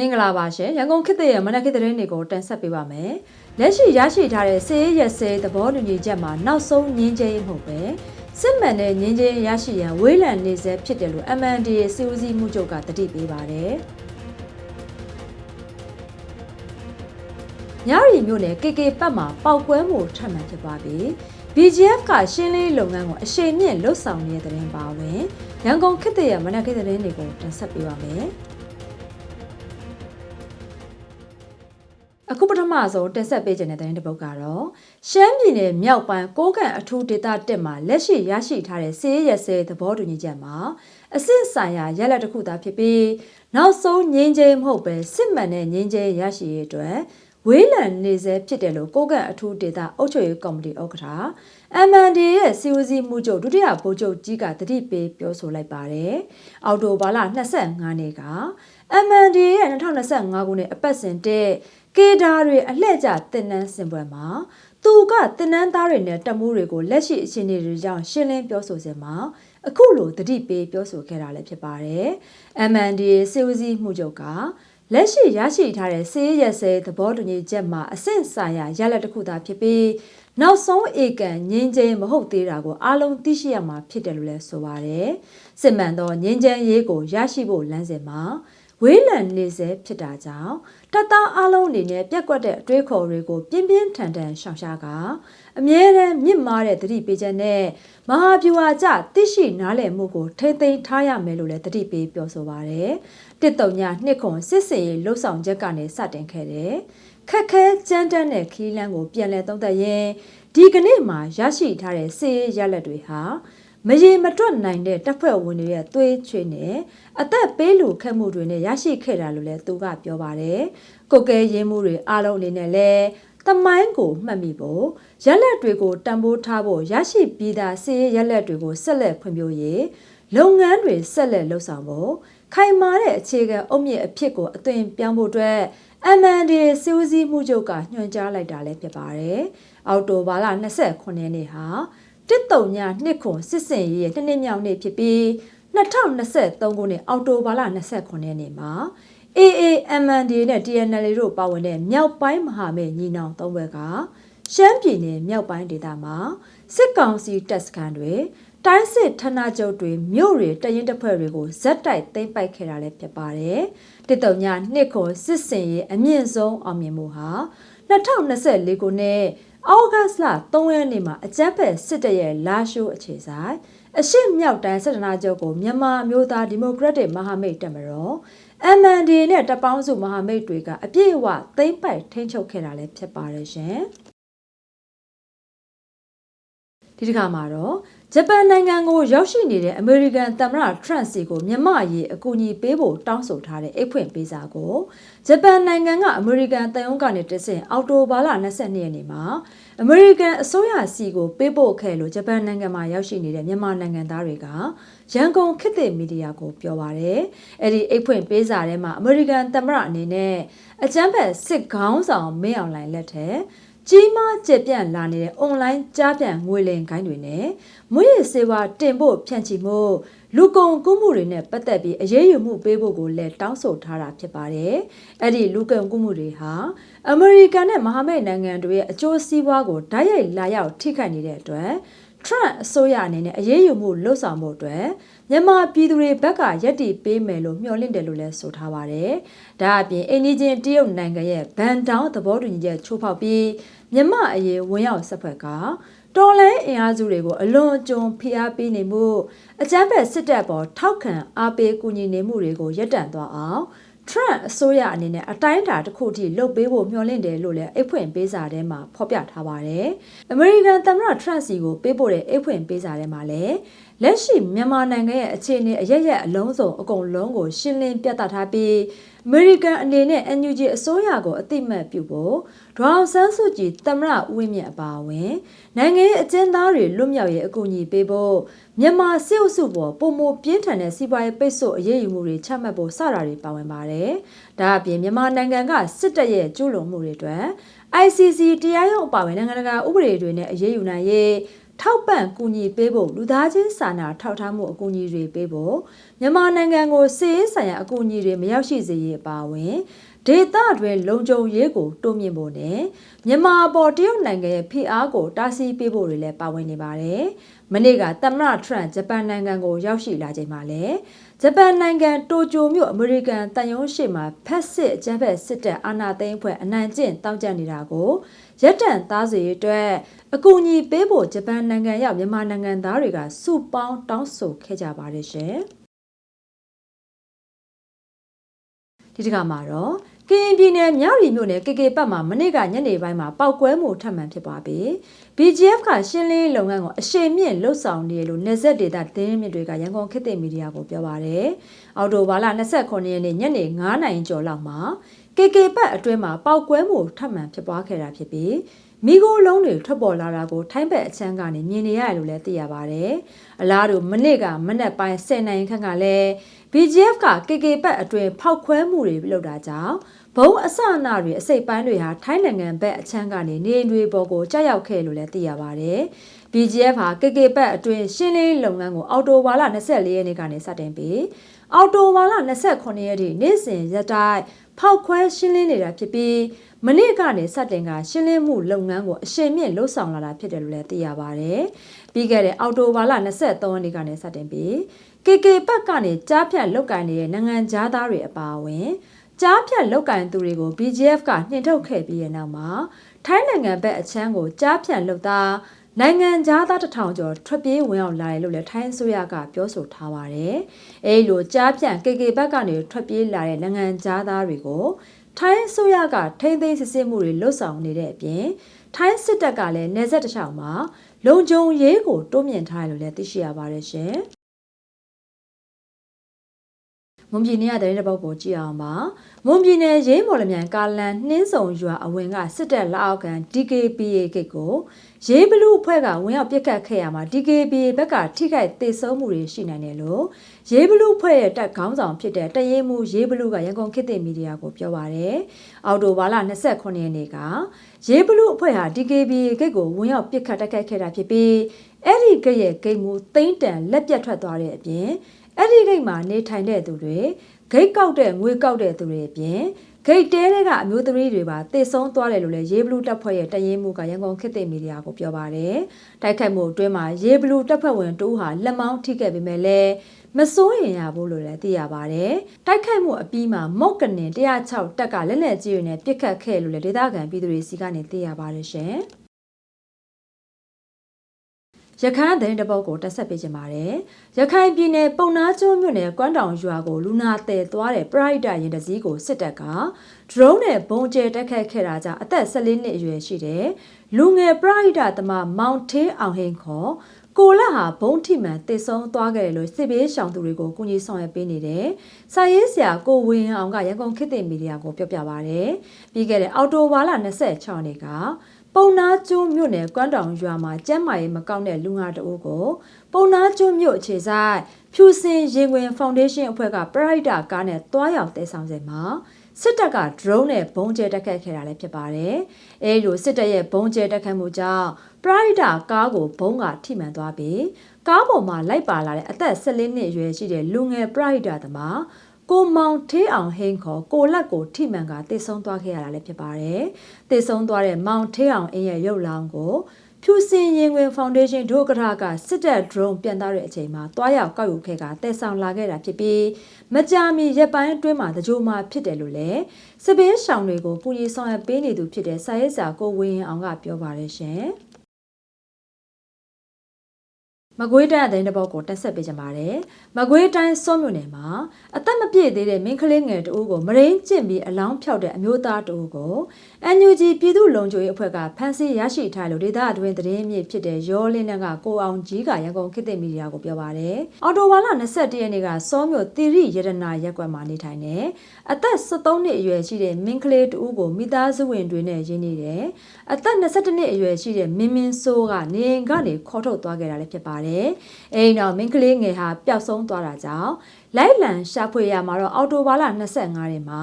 မင်္ဂလာပါရှင်ရန်ကုန်ခေတ်သစ်ရဲ့မနက်ခေတ်သတင်းတွေကိုတင်ဆက်ပေးပါမယ်လက်ရှိရရှိထားတဲ့စေရေးရစေသဘောတူညီချက်မှာနောက်ဆုံးငင်းချရေးမှုပဲစစ်မှန်တဲ့ငင်းချရေးရရှိရန်ဝေးလံနေစေဖြစ်တယ်လို့ MND ရဲ့စီဦးစီးမှုချုပ်ကတတိပေးပါတယ်ညရီမြို့နယ် KK ပတ်မှာပောက်ကွဲမှုထပ်မံဖြစ်သွားပြီး BGF ကရှင်းလင်းလုပ်ငန်းကိုအရှိန်မြင့်လှုပ်ဆောင်နေတဲ့တဲ့တင်ပါဝင်ရန်ကုန်ခေတ်သစ်ရဲ့မနက်ခေတ်သတင်းတွေကိုတင်ဆက်ပေးပါမယ်။ အခုပထမဆုံးတင်ဆက်ပေးခြင်းတဲ့သတင်းတစ်ပုဒ်ကတော့ရှမ်းပြည်နယ်မြောက်ပိုင်းကိုးကန်အထူးဒေသတက်မှာလက်ရှိရရှိထားတဲ့စေရရစဲသဘောတူညီချက်မှာအစစ်ဆိုင်ရာရလဒ်တစ်ခုသာဖြစ်ပြီးနောက်ဆုံးငင်းချင်းမဟုတ်ပဲစစ်မှန်တဲ့ငင်းချင်းရရှိရေးအတွက်ဝေးလံနေစေဖြစ်တယ်လို့ကိုကန်အထူးဒေတာအုပ်ချုပ်ရေးကော်မတီဥက္ကဋ္ဌ MND ရဲ့စီဝစီမှုချုပ်ဒုတိယဗိုလ်ချုပ်ကြီးကတတိပေးပြောဆိုလိုက်ပါတယ်။အော်တိုဘာလ25နေ့က MND ရဲ့2025ခုနှစ်အပတ်စဉ်တဲ့ ကေဒါတွေအလှည့်ကျတင်နန်းစင်ပွဲမှာသူကတင်နန်းသားတွေနဲ့တမိုးတွေကိုလက်ရှိအခြေအနေတွေကြောင့်ရှင်းလင်းပြောဆိုစဉ်မှာအခုလိုတတိပေးပြောဆိုခဲ့တာလည်းဖြစ်ပါတယ်။ MND စီဝစီမှုချုပ်ကလက်ရှိရရှိထားတဲ့စေးရစဲသဘောတူညီချက်မှာအဆင့်ဆိုင်ရာရလဒ်တစ်ခုသာဖြစ်ပြီးနောက်ဆုံးဧကန်ငင်းချင်းမဟုတ်သေးတာကိုအားလုံးသိရှိရမှာဖြစ်တယ်လို့လည်းဆိုပါတယ်။စစ်မှန်သောငင်းချင်းရေးကိုရရှိဖို့လမ်းစဉ်မှာ ဝေးလံနေစေဖြစ်တာကြောင့်တပ်သားအလုံးအနေနဲ့ပြက်ကွက်တဲ့အတွေးခေါ်တွေကိုပြင်းပြင်းထန်ထန်ရှောင်ရှားကအမြဲတမ်းမြင့်မားတဲ့သတိပေးချက်နဲ့မဟာဗျူဟာကျသိရှိနားလည်မှုကိုထိမ့်သိမ်းထားရမယ်လို့လည်းသတိပေးပြောဆိုပါရယ်တစ်တုံညာနှစ်ခွန်စစ်စင်ရေးလှုပ်ဆောင်ချက်ကနေစတင်ခဲ့တယ်ခက်ခဲကြမ်းတမ်းတဲ့ခီးလန်းကိုပြန်လည်သုံးသပ်ရင်ဒီကနေ့မှာရရှိထားတဲ့စီးရရလက်တွေဟာ မရေမတွက်နိုင်တဲ့တပ်ဖွဲ့ဝင်တွေရဲ့သွေးချွေးနဲ့အသက်ပေးလူခက်မှုတွေနဲ့ရရှိခဲ့တာလို့လည်းသူကပြောပါတယ်။ကိုကဲရင်းမှုတွေအားလုံးအနေနဲ့လည်းတမိုင်းကိုမှတ်မိဖို့ရက်လက်တွေကိုတံပိုးထားဖို့ရရှိပြီးသားစီးရက်လက်တွေကိုဆက်လက်ဖွံ့ဖြိုးရေးလုပ်ငန်းတွေဆက်လက်လှုပ်ဆောင်ဖို့ခိုင်မာတဲ့အခြေခံအုတ်မြစ်အဖြစ်ကိုအသွင်ပြောင်းဖို့အတွက် MND စီဦးစီးမှုချုပ်ကညွှန်ကြားလိုက်တာလည်းဖြစ်ပါတယ်။အော်တိုဘာလ29ရက်နေ့ဟာ တစ်တုံညာနှစ်ခွန်စစ်စင်ရေးရဲ့နှစ်နှစ်မြောက်နေ့ဖြစ်ပြီး2023ခုနှစ်အောက်တိုဘာလ29ရက်နေ့မှာ AAMND နဲ့ TNL တို့ပါဝင်တဲ့မြောက်ပိုင်းမဟာမိတ်ညီနောင်သုံးဘက်ကရှမ်းပြည်နယ်မြောက်ပိုင်းဒေသမှာစစ်ကောင်စီတပ်စခန်းတွေတိုင်းစစ်ဌာနချုပ်တွေမြို့တွေတရင်တပ်ဖွဲ့တွေကိုဇက်တိုက်သိမ်းပိုက်ခဲ့တာလည်းဖြစ်ပါတယ်။တစ်တုံညာနှစ်ခွန်စစ်စင်ရေးအမြင့်ဆုံးအောင်မြင်မှုဟာ2024ခုနှစ် အောက်ဂတ်လ3ရက်နေ့မှာအကြမ်းဖက်စစ်တပ်ရဲ့လာရှိုးအခြေဆိုင်အရှိမြောက်တိုင်းစစ်ဌာနချုပ်ကိုမြန်မာမျိုးသားဒီမိုကရက်တစ်မဟာမိတ်တပ်မတော် MND နဲ့တပ်ပေါင်းစုမဟာမိတ်တွေကအပြည့်အဝသိမ်းပိုက်ထိန်းချုပ်ခဲ့တာလည်းဖြစ်ပါတယ်ရှင်။ ဒီတစ်ခါမှာတော့ဂျပန်နိုင်ငံကိုရောက်ရှိနေတဲ့အမေရိကန်သမ္မတထရန့်စီကိုမြန်မာရေးအကူအညီပေးဖို့တောင်းဆိုထားတဲ့အိတ်ဖွင့်ပေးစာကိုဂျပန်နိုင်ငံကအမေရိကန်တန်ယုံကနေတဆင့်အော်တိုဘာလ22ရက်နေ့မှာအမေရိကန်အစိုးရစီကိုပေးပို့ခဲ့လို့ဂျပန်နိုင်ငံမှာရောက်ရှိနေတဲ့မြန်မာနိုင်ငံသားတွေကရန်ကုန်ခေတ်သစ်မီဒီယာကိုပြောပါရယ်အဲ့ဒီအိတ်ဖွင့်ပေးစာထဲမှာအမေရိကန်သမ္မတအနေနဲ့အကြမ်းဖက်စစ်ခေါင်းဆောင်မင်းအောင်လှိုင်လက်ထက် ကြီးမားကျပြန့်လာနေတဲ့ online ကြားပြန်ငွေလင်ကိုင်းတွေနဲ့မွေးရစေဝါတင်ဖို့ဖြန့်ချီမှုလူကုန်ကူးမှုတွေနဲ့ပတ်သက်ပြီးအရေးယူမှုပေးဖို့ကိုလည်းတောင်းဆိုထားတာဖြစ်ပါတယ်။အဲ့ဒီလူကုန်ကူးမှုတွေဟာအမေရိကန်နဲ့မဟာမိတ်နိုင်ငံတွေရဲ့အကျိုးစီးပွားကိုဓာတ်ရိုက်လာရောက်ထိခိုက်နေတဲ့အတွက် Trump အစိုးရအနေနဲ့အရေးယူမှုလှုပ်ဆောင်ဖို့အတွက် မြန်မာပြည်သူတွေဘက်ကရည်တည်ပေးမယ်လို့မျှော်လင့်တယ်လို့လည်းဆိုထားပါတယ်။ဒါအပြင်အိန္ဒိချင်းတရုတ်နိုင်ငံရဲ့ဗန်တောင်းသဘောတူညီချက်ချိုးဖောက်ပြီးမြန်မာအရေးဝင်ရောက်ဆက်ဖက်ကတော်လိုင်းအင်အားစုတွေကိုအလွန်အကျွံဖိအားပေးနေမှုအကြမ်းဖက်စစ်တပ်ပေါ်ထောက်ခံအားပေးကူညီနေမှုတွေကိုရပ်တန့်သွားအောင်ထရန့်အစိုးရအနေနဲ့အတိုင်းအတာတစ်ခုထိလှုပ်ပေးဖို့မျှော်လင့်တယ်လို့လည်းအိတ်ဖွင့်ပေးစာထဲမှာဖော်ပြထားပါတယ်။အမေရိကန်သမ္မတထရန့်စီကိုပေးပို့တဲ့အိတ်ဖွင့်ပေးစာထဲမှာလည်း လက်ရှိမြန်မာနိုင်ငံရဲ့အခြေအနေအရရက်အလုံးစုံအကုန်လုံးကိုရှင်းလင်းပြသထားပြီးအမေရိကန်အနေနဲ့ NUG အစိုးရကိုအတိမတ်ပြုဖို့ဒေါအောင်ဆန်းစုကြည်သမ္မတဦးဝင်းမြင့်အပါအဝင်နိုင်ငံရေးအကျဉ်းသားတွေလွတ်မြောက်ရေးအကူအညီပေးဖို့မြန်မာစစ်အုပ်စုပေါ်ပုံမပြင်းထန်တဲ့စီးပွားရေးပိတ်ဆို့အရေးယူမှုတွေချမှတ်ဖို့စတာတွေပါဝင်ပါတယ်။ဒါအပြင်မြန်မာနိုင်ငံကစစ်တပ်ရဲ့ကျူးလွန်မှုတွေအတွက် ICC တရားရုံးအပါအဝင်နိုင်ငံတကာဥပဒေတွေနဲ့အရေးယူနိုင်ရေး ထောက်ပံ့ကူညီပေးဖို့လူသားချင်းစာနာထောက်ထားမှုအကူအညီတွေပေးဖို့မြန်မာနိုင်ငံကိုစီးရေးဆိုင်ရာအကူအညီတွေမရောက်ရှိစေရေးအပါအဝင်ဒေသတွင်လုံခြုံရေးကိုတိုးမြှင့်ဖို့နဲ့မြန်မာပေါ်တရုတ်နိုင်ငံရဲ့ဖိအားကိုတားဆီးပေးဖို့တွေလည်းပါဝင်နေပါတယ်။မနေ့ကသမ္မတထရန့်ဂျပန်နိုင်ငံကိုရောက်ရှိလာချိန်မှာလည်းဂျပန်နိုင်ငံတိုကျိုမြို့အမေရိကန်တန်ယုံရှိမှာဖက်စစ်အကြမ်းဖက်စစ်တပ်အာဏာသိမ်းအဖွဲ့အနိုင်ကျင့်တောင်းကျနေတာကိုရက်တန့်သားစေအတွက် အကူအညီပေးဖို့ဂျပန်နိုင်ငံရောက်မြန်မာနိုင်ငံသားတွေကစုပေါင်းတောင်းဆိုခဲ့ကြပါတယ်ရှင်ဒီတကမှာတော့ကရင်ပြည်နယ်မြရီမြို့နယ်ကေကေပတ်မှာမနေ့ကညနေပိုင်းမှာပောက်ကွဲမှုထပ်မံဖြစ်ပွားပြီး BGF ကရှင်းလင်းလုပ်ငန်းကိုအရှိန်မြင့်လှုပ်ဆောင်နေလို့နေဆက်ဒေတာတင်းမြင့်တွေကရန်ကုန်ခေတ်သစ်မီဒီယာကိုပြောပါရယ်အော်တိုဘာလ29ရက်နေ့ညနေ9:00နာရီကျော်လောက်မှာကေကေပတ်အတွင်းမှာပောက်ကွဲမှုထပ်မံဖြစ်ပွားခဲ့တာဖြစ်ပြီး မိโกလုံးတွေထွက်ပေါ်လာတာကိုထိုင်းဘက်အချမ်းကနေမြင်နေရတယ်လို့လည်းသိရပါတယ်။အလားတူမနေ့ကမနက်ပိုင်း10နိုင်ခန့်ကလည်း BGF က KK ဘက်အတွင်းဖောက်ခွဲမှုတွေလုပ်တာကြောင့်ဘုံအစအနတွေအစိတ်ပိုင်းတွေဟာထိုင်းနိုင်ငံဘက်အချမ်းကနေနေအိမ်တွေပေါ်ကိုကြောက်ရောက်ခဲ့လို့လည်းသိရပါတယ်။ BGF ဟာ KK ဘက်အတွင်းရှင်းလင်းလုပ်ငန်းကိုအော်တိုဝါလာ24ရက်နေ့ကနေစတင်ပြီးအော်တိုဝါလာ29ရက်ထိနေ့စဉ်ရက်တိုင်းဖောက်ခွဲရှင်းလင်းနေတာဖြစ်ပြီးမနေ့ကနေစတင်ကရှင်းလင်းမှုလုပ်ငန်းကိုအရှိန်မြင့်လှုပ်ဆောင်လာတာဖြစ်တယ်လို့လည်းသိရပါတယ်။ပြီးခဲ့တဲ့အော်တိုဘာလ23ရက်နေ့ကနေစတင်ပြီး KK ဘက်ကနေကြားဖြတ်လုတ်ကင်နေတဲ့နိုင်ငံသားတွေအပါအဝင်ကြားဖြတ်လုတ်ကင်သူတွေကို BGF ကနှင်ထုတ်ခဲ့ပြီးတဲ့နောက်မှာထိုင်းနိုင်ငံဘက်အချမ်းကိုကြားဖြတ်လုတ်သား နိုင်ငံသားတထောင်ကျော်ထွက်ပြေးဝင်ရောက်လာတယ်လို့လည်းထိုင်းအစိုးရကပြောဆိုထားပါတယ်။အဲဒီလိုကြားဖြန့် KK ဘက်ကနေထွက်ပြေးလာတဲ့နိုင်ငံသားတွေကိုထိုင်းအစိုးရကထိမ့်သိမ်းစစ်ဆေးမှုတွေလှုပ်ဆောင်နေတဲ့အပြင်ထိုင်းစစ်တပ်ကလည်းနေဆက်တစ်လျှောက်မှာလုံခြုံရေးကိုတိုးမြင့်ထားတယ်လို့လည်းသိရှိရပါတယ်ရှင်။ မွန်ပြည်နယ်ရဲ့တဲ့ပုတ်ကိုကြည့်အောင်ပါမွန်ပြည်နယ်ရေးမော်လမြိုင်ကာလန်နှင်းစုံရွာအဝင်ကစစ်တပ်လက်အောက်ခံ DKPA ဂိတ်ကိုရေးဘလူးအဖွဲ့ကဝင်ရောက်ပစ်ခတ်ခဲ့ရမှာ DKPA ဘက်ကထိခိုက်ဒေဆုံးမှုတွေရှိနိုင်တယ်လို့ရေးဘလူးဖွဲ့ရဲ့တပ်ခေါင်းဆောင်ဖြစ်တဲ့တရေးမှုရေးဘလူးကရန်ကုန်ခေတ်သစ်မီဒီယာကိုပြောပါရယ်အော်တိုဘာလ29ရက်နေ့ကရေးဘလူးအဖွဲ့ဟာ DKPA ဂိတ်ကိုဝင်ရောက်ပစ်ခတ်တိုက်ခိုက်ခဲ့တာဖြစ်ပြီးအဲ့ဒီဂိတ်ရဲ့ဂိတ်မူသိမ့်တန်လက်ပြတ်ထွက်သွားတဲ့အပြင် အဲ့ဒီဂိတ်မှာနေထိုင်တဲ့သူတွေဂိတ်ကောက်တဲ့ငွေကောက်တဲ့သူတွေအပြင်ဂိတ်တဲတွေကအမျိုးသမီးတွေပါတည်ဆုံးသွားတယ်လို့လည်းရေးဘလူးတပ်ဖွဲ့ရဲ့တရင်မှုကရန်ကုန်ခေတ်သစ်မီဒီယာကိုပြောပါတယ်။တိုက်ခိုက်မှုအတွင်းမှာရေးဘလူးတပ်ဖွဲ့ဝင်တူဟာလက်မောင်းထိခဲ့ပေမဲ့လည်းမစိုးရင်ရဘူးလို့လည်းသိရပါတယ်။တိုက်ခိုက်မှုအပြီးမှာမော့ကနေ106တက်ကလက်လက်ကြီးတွေနဲ့ပစ်ခတ်ခဲ့လို့လည်းဒေသခံပြည်သူတွေစီကနေသိရပါတယ်ရှင်။ ရခိုင်သတင်းတပုတ်ကိုတက်ဆက်ပေးကြပါမယ်။ရခိုင်ပြည်နယ်ပုံနာကျွန်းမြို့နယ်ကွမ်းတောင်ရွာကိုလူနာတည်သွားတဲ့ပရိုက်တာရင်တစည်းကိုစစ်တပ်ကဒရုန်းနဲ့ဘုံကျဲတက်ခတ်ခဲ့တာကြောင့်အသက်14နှစ်အရွယ်ရှိတဲ့လူငယ်ပရိုက်တာသမားမောင်ထေးအောင်ဟင်ခေါ်ကိုလက်ဟာဘုံထိမှန်တည်ဆုံးသွားခဲ့တယ်လို့စစ်ဘေးရှောင်သူတွေကိုကူညီဆောင်ရွက်ပေးနေတဲ့စာရေးဆရာကိုဝင်းအောင်ကရန်ကုန်ခေတ်သစ်မီဒီယာကိုပြောပြပါရယ်ပြီးခဲ့တဲ့အော်တိုဘာလ26ရက်နေ့က ပုံနာကျွန်းမြို့နယ်ကွမ်းတောင်ရွာမှာကျမ်းမာရေးမကောက်တဲ့လူငါတအုပ်ကိုပုံနာကျွန်းမြို့အခြေဆိုင်ဖြူစင်ရင်ခွင်ဖောင်ဒေးရှင်းအဖွဲ့ကပရိုက်တာကားနဲ့တွားရောက်တဲဆောင်စင်မှာစစ်တပ်က drone နဲ့ဘုံကျဲတက်ခတ်ခဲ့တာလည်းဖြစ်ပါတယ်။အဲလိုစစ်တပ်ရဲ့ဘုံကျဲတက်ခတ်မှုကြောင့်ပရိုက်တာကားကိုဘုံကထိမှန်သွားပြီးကားပေါ်မှာလိုက်ပါလာတဲ့အသက်14နှစ်အရွယ်ရှိတဲ့လူငယ်ပရိုက်တာသမား ကိုမောင်ထေးအောင်ဟင်းခေါ်ကိုလက်ကိုထိမှန်ကတည်ဆုံးသွားခဲ့ရတာလည်းဖြစ်ပါတယ်။တည်ဆုံးသွားတဲ့မောင်ထေးအောင်အင်းရဲ့ရုပ်လောင်းကိုဖြူစင်ရင်ဝင်ဖောင်ဒေးရှင်းဒုက္ကရာကစစ်တပ် drone ပြန်သားတဲ့အချိန်မှာတွားရောက်ကောက်ယူခဲ့ကတည်ဆောင်လာခဲ့တာဖြစ်ပြီးမကြာမီရက်ပိုင်းအတွင်းမှာတကြိုမှာဖြစ်တယ်လို့လည်းစပင်းရှောင်တွေကိုပူရီဆောင်ရပေးနေသူဖြစ်တဲ့စာရေးစာကိုဝင်းအောင်ကပြောပါတယ်ရှင်။ မကွေးတိုင်းအတိုင်းတစ်ပုတ်ကိုတက်ဆက်ပေးကြပါတယ်။မကွေးတိုင်းစောမြို့နယ်မှာအသက်မပြည့်သေးတဲ့မင်းကလေးငယ်တဦးကိုမရင်းကျင့်ပြီးအလောင်းဖြောက်တဲ့အမျိုးသားတဦးကို NUG ပြည်သူ့လုံခြုံရေးအဖွဲ့ကဖမ်းဆီးရရှိထားလို့ဒေသအတွင်းသတင်းမြစ်ဖြစ်တဲ့ရောလင်းနက်ကကိုအောင်ကြီးကရန်ကုန်ခေတ်သစ်မီဒီယာကိုပြောပါတယ်။အော်တိုဝါလာ21ရက်နေ့ကစောမြို့တိရိရတနာရက်ကွက်မှာနေထိုင်နေအသက်73နှစ်အရွယ်ရှိတဲ့မင်းကလေးတဦးကိုမိသားစုဝင်တွေနဲ့ရင်းနေတယ်။အသက်22နှစ်အရွယ်ရှိတဲ့မင်းမင်းစိုးကနေအိမ်ကနေခေါ်ထုတ်သွားခဲ့တာလည်းဖြစ်ပါတယ်ပါတယ်။အဲဒီနောက်မင်းကလေးငယ်ဟာပျောက်ဆုံးသွားတာကြောင့်လိုက်လံရှာဖွေရမှာတော့အော်တိုဘာလ25ရက်မှာ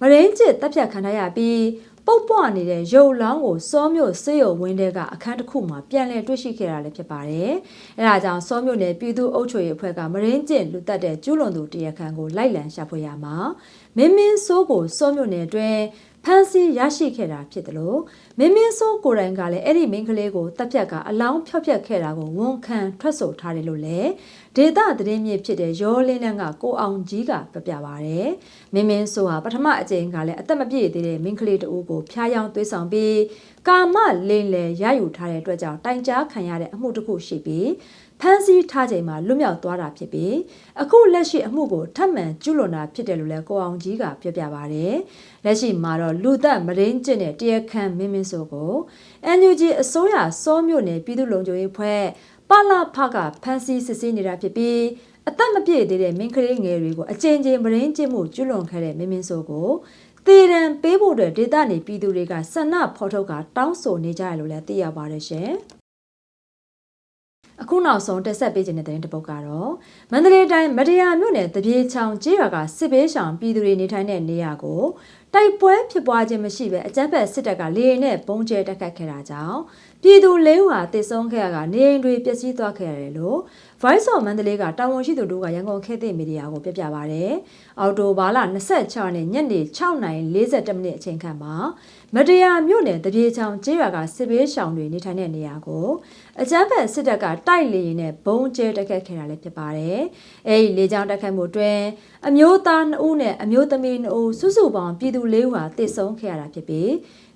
မရင်းကျစ်တပ်ဖြတ်ခံရပြီးပုတ်ပွားနေတဲ့ရုပ်လောင်းကိုစောမြို့စေရုံဝင်းတဲကအခန်းတစ်ခုမှာပြန်လည်တွေ့ရှိခဲ့တာလည်းဖြစ်ပါတယ်။အဲဒါကြောင့်စောမြို့နယ်ပြည်သူ့အုပ်ချုပ်ရေးအဖွဲ့ကမရင်းကျင့်လူတက်တဲ့ကျူးလွန်သူတရခန့်ကိုလိုက်လံရှာဖွေရမှာမင်းမင်းစိုးကိုစောမြို့နယ်အတွင်း ဖမ်းဆီးရရှိခဲ့တာဖြစ်တယ်လို့မင်းမင်းစိုးကိုယ်တိုင်ကလည်းအဲ့ဒီမိန်းကလေးကိုတပ်ဖြတ်ကအလောင်းဖြောက်ဖြတ်ခဲ့တာကိုဝန်ခံထွက်ဆိုထားတယ်လို့လည်းဒေတာသတင်းမြစ်ဖြစ်တဲ့ရောလင်းလန်းကကိုအောင်ကြီးကပြပြပါဗျ။မင်းမင်းစိုးဟာပထမအကြိမ်ကလည်းအသက်မပြည့်သေးတဲ့မိန်းကလေးတဦးကိုဖျားယောင်းသွေးဆောင်ပြီးကာမလိန်လေရယူထားတဲ့အတွက်ကြောင့်တိုင်ကြားခံရတဲ့အမှုတစ်ခုရှိပြီး ဖမ်းဆီးထားချိန်မှာလွတ်မြောက်သွားတာဖြစ်ပြီးအခုလက်ရှိအမှုကိုထပ်မံကျူးလွန်တာဖြစ်တယ်လို့လည်းကိုအောင်ကြီးကပြောပြပါဗျ။လက်ရှိမှာတော့လူသက်မရင်းကျင့်တဲ့တရားခံမင်းမင်းဆိုကို NUG အစိုးရစောမြို့နယ်ပြည်သူ့လုံခြုံရေးဖွဲ့ပလဖကဖမ်းဆီးစစ်ဆေးနေတာဖြစ်ပြီးအသက်မပြည့်သေးတဲ့မင်းကလေးငယ်တွေကိုအကြင်ကြင်မရင်းကျင့်မှုကျူးလွန်ခဲ့တဲ့မင်းမင်းဆိုကိုတေရန်ပေးဖို့အတွက်ဒေသနေပြည်သူတွေကဆန္ဒဖော်ထုတ်ကတောင်းဆိုနေကြရလို့လည်းသိရပါတယ်ရှင်။ အခုနောက်ဆုံးတက်ဆက်ပေးခြင်းတဲ့တဲ့တစ်ပုတ်ကတော့မန္တလေးတိုင်းမတရားမြို့နယ်တပြေချောင်ကျေးရွာကစစ်ဘေးရှောင်ပြည်သူတွေနေထိုင်တဲ့နေရာကိုတိုက်ပွဲဖြစ်ပွားခြင်းမရှိဘဲအကြမ်းဖက်စစ်တပ်ကလေရင်နဲ့ပုံကျဲတက်ခတ်ခဲ့တာကြောင့်ပြည်သူလေးဦးဟာတည်ဆုံးခဲ့ရကနေအိမ်တွေပျက်စီးသွားခဲ့ရတယ်လို့ Voice of Mandalay ကတာဝန်ရှိသူတို့ကရန်ကုန်ခေတ်သစ်မီဒီယာကိုပြပြပါဗျ။အော်တိုဘာလ26ရက်နေ့ညနေ6:40မိနစ်အချိန်ခန့်မှာမတရားမြို့နယ်တပြေချောင်ကျေးရွာကစစ်ဘေးရှောင်တွေနေထိုင်တဲ့နေရာကိုအကြမ်းဖက်စစ်တပ်ကတိုက်လေရင်နဲ့ဘုံကျဲတက်ခတ်ခဲ့တာလည်းဖြစ်ပါတယ်။အဲဒီလေကြောင်းတက်ခတ်မှုအတွင်းအမျိုးသား2ဦးနဲ့အမျိုးသမီး2ဦးစုစုပေါင်းပြည်သူ၄ဦးဟာတည်ဆုံးခဲ့ရတာဖြစ်ပြီး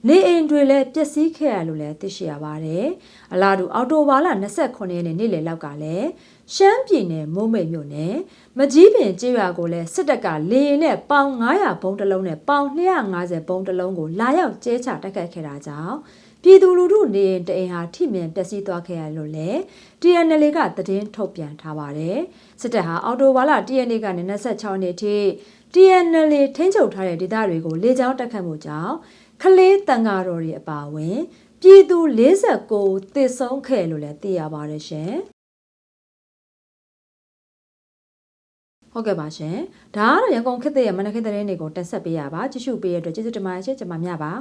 နေအိမ်တွေလည်းပျက်စီးခဲ့ရလို့လည်းသိရှိရပါတယ်။အလားတူအော်တိုဘာလ29ရက်နေ့နေ့လယ်လောက်ကလည်းရှမ်းပြည်နယ်မိုးမိတ်မြို့နယ်မကြီးပင်ကျေးရွာကိုလည်းစစ်တပ်ကလေရင်နဲ့ပေါင်900ဘုံတစ်လုံးနဲ့ပေါင်250ဘုံတစ်လုံးကိုလာရောက်ကျဲချတိုက်ခတ်ခဲ့တာကြောင့်ပြည်သူလူထုနေရင်တအိမ်ဟာထိမြင်ပျက်စီးသွားခဲ့ရလို့လည်း TNL ကသတင်းထုတ်ပြန်ထားပါတယ်စစ်တပ်ဟာအော်တိုဘာလ TNL ကနေ26နှစ်ထိ TNL ထိန်းချုပ်ထားတဲ့ဒေသတွေကိုလေကြောင်းတက်ခတ်မှုကြောင့် ခလေးတန်ဃာတော်တွေအပါအဝင် ပြည်သူ49တည်ဆုံးခဲ့လို့လည်းသိရပါတယ်ရှင်ဟုတ်ကဲ့ပါရှင်ဒါကတော့ရန်ကုန်ခေတ်သစ်ရဲ့မနက်ခင်းသတင်းတွေကိုတင်ဆက်ပေးရပါကြည့်ရှုပေးရတဲ့အတွက်ကျေးဇူးတင်ပါတယ်ရှင်ကျွန်မမြပါ